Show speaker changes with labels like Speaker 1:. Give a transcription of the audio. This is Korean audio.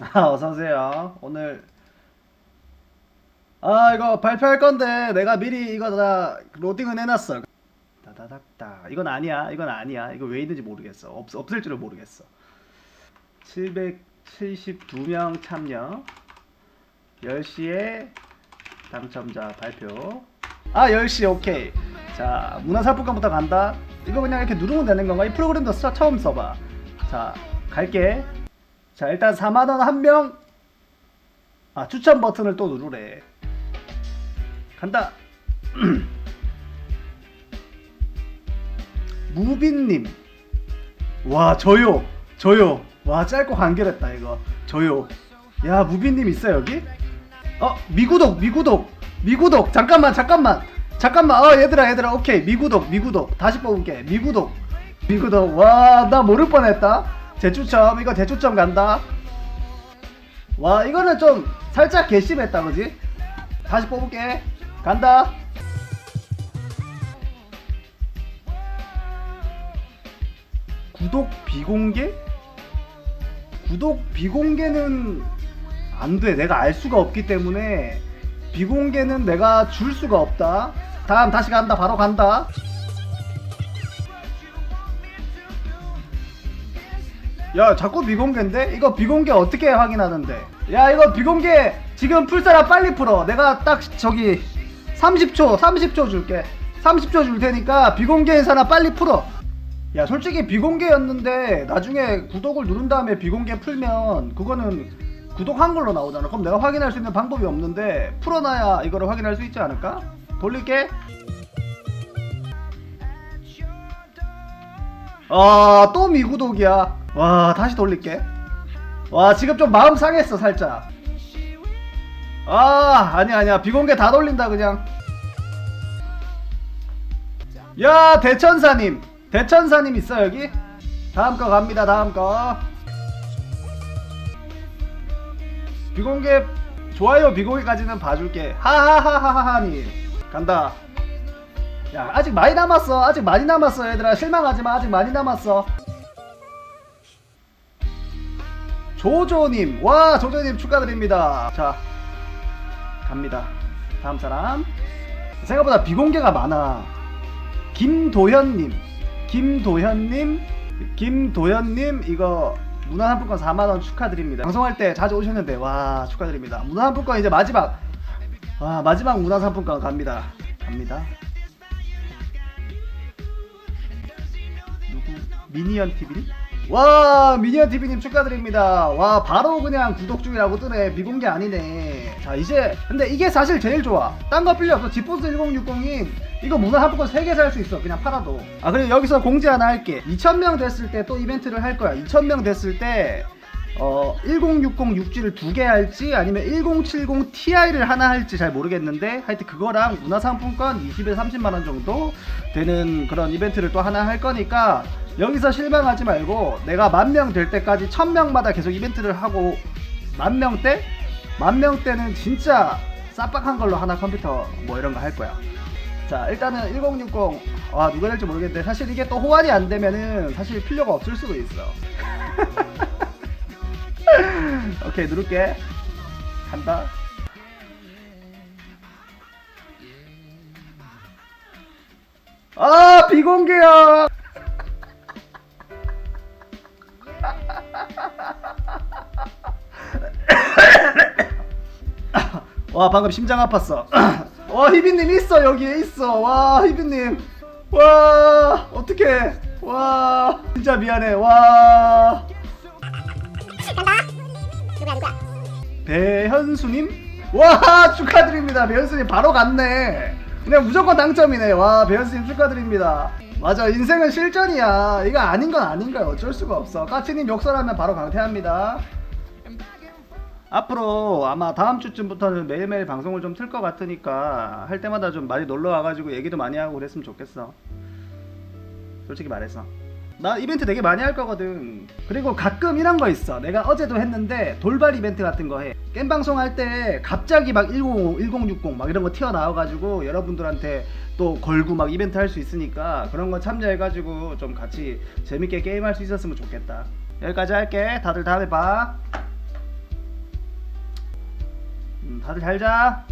Speaker 1: 아, 어서오세요. 오늘, 아, 이거 발표할 건데, 내가 미리 이거 다 로딩은 해놨어. 다다닥다. 이건 아니야. 이건 아니야. 이거 왜 있는지 모르겠어. 없, 없을 줄을 모르겠어. 772명 참여. 10시에 당첨자 발표. 아, 10시, 오케이. 자, 문화상품권부터 간다. 이거 그냥 이렇게 누르면 되는 건가? 이 프로그램도 써, 처음 써봐. 자, 갈게. 자, 일단 4만원 한 명. 아, 추천 버튼을 또 누르래. 간다. 무빈님. 와, 저요. 저요. 와, 짧고 간결했다, 이거. 저요. 야, 무빈님 있어, 여기? 어, 미구독, 미구독. 미구독. 잠깐만, 잠깐만. 잠깐만. 어, 얘들아, 얘들아. 오케이. 미구독, 미구독. 다시 뽑을게. 미구독. 미구독. 와, 나 모를 뻔했다. 재추첨. 이거 재추첨 간다. 와, 이거는 좀 살짝 괘씸했다, 그지? 다시 뽑을게. 간다. 구독 비공개? 구독 비공개는 안 돼. 내가 알 수가 없기 때문에 비공개는 내가 줄 수가 없다. 다음 다시 간다. 바로 간다. 야, 자꾸 비공개인데? 이거 비공개 어떻게 확인하는데? 야, 이거 비공개 지금 풀사라 빨리 풀어. 내가 딱 저기 30초, 30초 줄게. 30초 줄 테니까 비공개 인사나 빨리 풀어. 야, 솔직히 비공개였는데 나중에 구독을 누른 다음에 비공개 풀면 그거는 구독한 걸로 나오잖아. 그럼 내가 확인할 수 있는 방법이 없는데 풀어놔야 이거를 확인할 수 있지 않을까? 돌릴게. 아, 또 미구독이야. 와, 다시 돌릴게. 와, 지금 좀 마음 상했어, 살짝. 아, 아니야, 아니야. 비공개 다 돌린다, 그냥. 야, 대천사님. 대천사님 있어, 여기? 다음 거 갑니다, 다음 거. 비공개, 좋아요, 비공개까지는 봐줄게. 하하하하하님. 간다. 야, 아직 많이 남았어. 아직 많이 남았어, 얘들아. 실망하지 마. 아직 많이 남았어. 조조님. 와, 조조님 축하드립니다. 자, 갑니다. 다음 사람. 생각보다 비공개가 많아. 김도현님. 김도현님. 김도현님, 이거 문화상품권 4만원 축하드립니다. 방송할 때 자주 오셨는데, 와, 축하드립니다. 문화상품권 이제 마지막. 와, 마지막 문화상품권 갑니다. 갑니다. 누구? 미니언 TV? 와 미니언 TV님 축하드립니다. 와 바로 그냥 구독 중이라고 뜨네. 비공개 아니네. 자 이제 근데 이게 사실 제일 좋아. 딴 거 필요 없어. 지포스 1060인 이거 문화 한복권 3개 살 수 있어. 그냥 팔아도. 아 그리고 여기서 공지 하나 할게. 2,000명 됐을 때 또 이벤트를 할 거야. 2,000명 됐을 때 어, 1060 6G를 두 개 할지 아니면 1070 Ti를 하나 할지 잘 모르겠는데 하여튼 그거랑 문화상품권 20에 30만 원 정도 되는 그런 이벤트를 또 하나 할 거니까 여기서 실망하지 말고 내가 만 명 될 때까지 1000명마다 계속 이벤트를 하고 만 명 때? 만 명 때는 진짜 쌈박한 걸로 하나 컴퓨터 뭐 이런 거 할 거야. 자 일단은 1060아 누가 될지 모르겠는데 사실 이게 또 호환이 안 되면은 사실 필요가 없을 수도 있어. 오케이 누를게 간다 아 비공개야 와 방금 심장 아팠어. 와 희빈님 있어 여기에 있어. 와 희빈님. 와 어떡해. 와 진짜 미안해. 와? 배현수님? 와 축하드립니다. 배현수님 바로 갔네. 그냥 무조건 당첨이네. 와 배현수님 축하드립니다. 맞아 인생은 실전이야. 이거 아닌 건 아닌 거야 어쩔 수가 없어. 까치님 욕설하면 바로 강퇴합니다 앞으로 아마 다음 주쯤부터는 매일매일 방송을 좀 틀 것 같으니까 할 때마다 좀 많이 놀러 와가지고 얘기도 많이 하고 그랬으면 좋겠어. 솔직히 말해서. 나 이벤트 되게 많이 할 거거든. 그리고 가끔 이런 거 있어. 내가 어제도 했는데 돌발 이벤트 같은 거 해. 게임 방송 할 때 갑자기 막 1050, 1060 막 이런 거 튀어나와가지고 여러분들한테 또 걸고 막 이벤트 할 수 있으니까 그런 거 참여해가지고 좀 같이 재밌게 게임할 수 있었으면 좋겠다. 여기까지 할게. 다들 다음에 봐 음, 다들 잘 자.